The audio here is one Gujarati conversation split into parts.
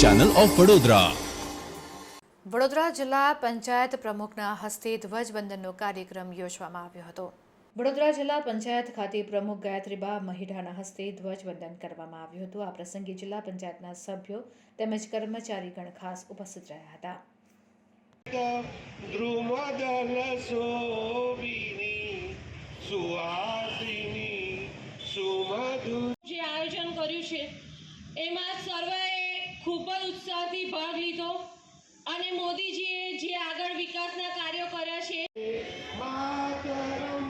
ચેનલ ઓફ વડોદરા વડોદરા જિલ્લા પંચાયત પ્રમુખના હસ્તે ધ્વજવંદનનો કાર્યક્રમ યોજવામાં આવ્યો હતો. વડોદરા જિલ્લા પંચાયત ખાતે પ્રમુખ ગાયત્રીબા મહિઢાના હસ્તે ધ્વજવંદન કરવામાં આવ્યું હતું. આ પ્રસંગે જિલ્લા પંચાયતના સભ્યો તેમજ કર્મચારીગણ ખાસ ઉપસ્થિત રહ્યા હતા. સુમધુ જે આયોજન કર્યું છે એમાં સર્વેએ ખૂબ જ ઉત્સાહથી ભાગ લીધો અને મોદીજીએ જે આગળ વિકાસના કાર્યો કર્યા છે માતરમ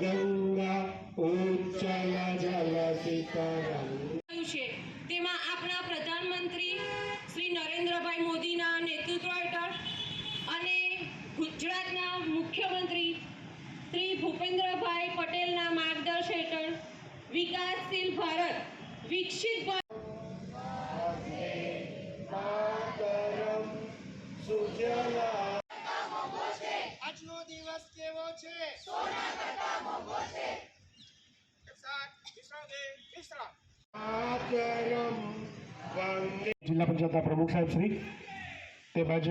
ગંગા ઉચ્ચલ જલ શિખરમ શ્રી ભૂપેન્દ્રભાઈ પટેલના માર્ગદર્શન હેઠળ વિકાસશીલ ભારત વિકસિત આજનો દિવસ કેવો છે? જિલ્લા પંચાયતના પ્રમુખ સાહેબ શ્રી તેમજ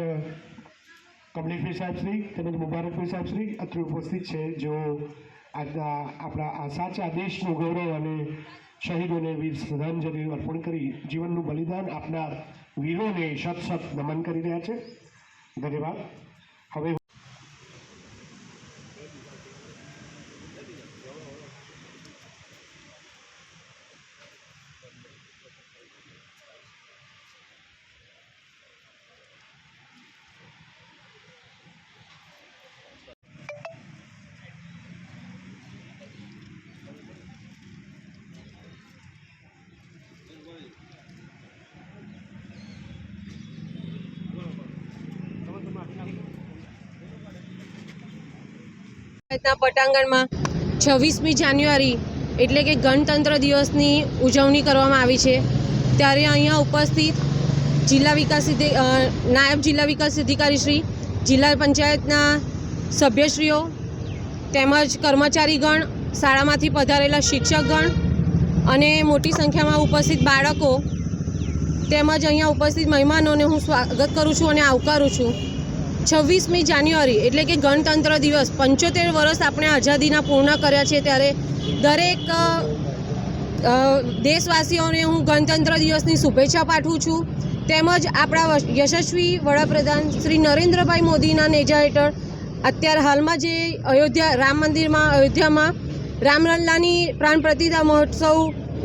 કમલેશભાઈ સાહેબશ્રી, તેમજ મુબારકભાઈ સાહેબશ્રી, અત્રે ઉપસ્થિત છે જેઓ આજના આપણા આ સાચા દેશનું ગૌરવ અને શહીદોને વીર શ્રદ્ધાંજલિ અર્પણ કરી જીવનનું બલિદાન આપનાર વીરોને શત શત નમન કરી રહ્યા છે. ધન્યવાદ. પંચાયતના પટાંગણમાં છવ્વીસમી જાન્યુઆરી એટલે કે ગણતંત્ર દિવસની ઉજવણી કરવામાં આવી છે. ત્યારે અહીંયા ઉપસ્થિત જિલ્લા વિકાસ નાયબ જિલ્લા વિકાસ અધિકારી શ્રી, જિલ્લા પંચાયતના સભ્યશ્રીઓ, તેમજ કર્મચારીગણ, શાળામાંથી પધારેલા શિક્ષકગણ અને મોટી સંખ્યામાં ઉપસ્થિત બાળકો તેમજ અહીંયા ઉપસ્થિત મહેમાનોને હું સ્વાગત કરું છું અને આવકારું છું. છવ્વીસમી જાન્યુઆરી, એટલે કે ગણતંત્ર દિવસ, પંચોતેર વર્ષ આપણે આઝાદીના પૂર્ણ કર્યા છે ત્યારે દરેક દેશવાસીઓને હું ગણતંત્ર દિવસની શુભેચ્છા પાઠવું છું. તેમજ આપણા યશસ્વી વડાપ્રધાન શ્રી નરેન્દ્રભાઈ મોદીના નેજા હેઠળ અત્યારે હાલમાં જે અયોધ્યા, રામ મંદિરમાં, અયોધ્યામાં રામલલ્લાની પ્રાણ પ્રતિતા મહોત્સવ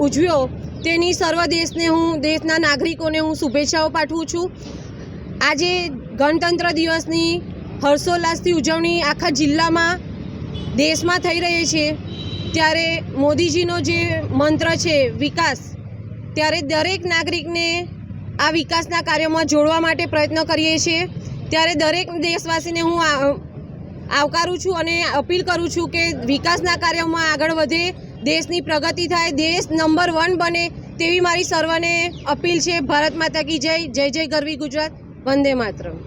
ઉજવ્યો, તેની સર્વ દેશને હું, દેશના નાગરિકોને હું શુભેચ્છાઓ પાઠવું છું. આજે ગણતંત્ર દિવસની હર્ષોલ્લાસથી ઉજવણી આખા જિલ્લામાં દેશમાં થઈ રહી છે. ત્યારે મોદીજીનો જે મંત્ર છે, વિકાસ, ત્યારે દરેક નાગરિકને આ વિકાસના કાર્યમાં જોડવા માટે પ્રયત્ન કરીએ છીએ. ત્યારે દરેક દેશવાસીને હું આવકારું છું અને અપીલ કરું છું કે વિકાસના કાર્યમાં આગળ વધે, દેશની પ્રગતિ થાય, દેશ નંબર વન બને તેવી મારી સર્વને અપીલ છે. ભારત માતા કી જય જય જય ગરવી ગુજરાત, વંદે માતરમ.